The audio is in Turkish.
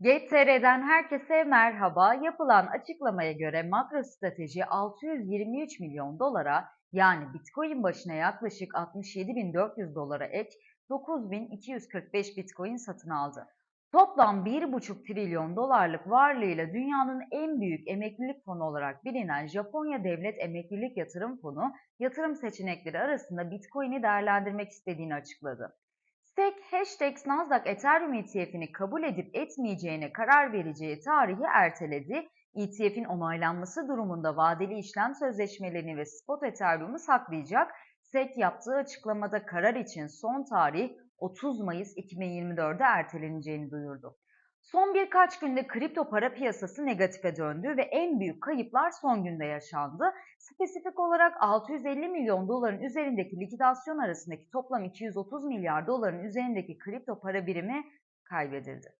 GTR'den herkese merhaba. Yapılan açıklamaya göre MicroStrateji 623 milyon dolara yani Bitcoin başına yaklaşık 67.400 dolara ek 9.245 Bitcoin satın aldı. Toplam 1,5 trilyon dolarlık varlığıyla dünyanın en büyük emeklilik fonu olarak bilinen Japonya Devlet Emeklilik Yatırım Fonu, yatırım seçenekleri arasında Bitcoin'i değerlendirmek istediğini açıkladı. SEC, hashtag Nasdaq Ethereum ETF'ini kabul edip etmeyeceğine karar vereceği tarihi erteledi. ETF'in onaylanması durumunda vadeli işlem sözleşmelerini ve spot Ethereum'u saklayacak. SEC yaptığı açıklamada karar için son tarih 30 Mayıs 2024'de erteleneceğini duyurdu. Son birkaç günde kripto para piyasası negatife döndü ve en büyük kayıplar son günde yaşandı. Spesifik olarak 650 milyon doların üzerindeki likidasyon arasındaki toplam 230 milyar doların üzerindeki kripto para birimi kaybedildi.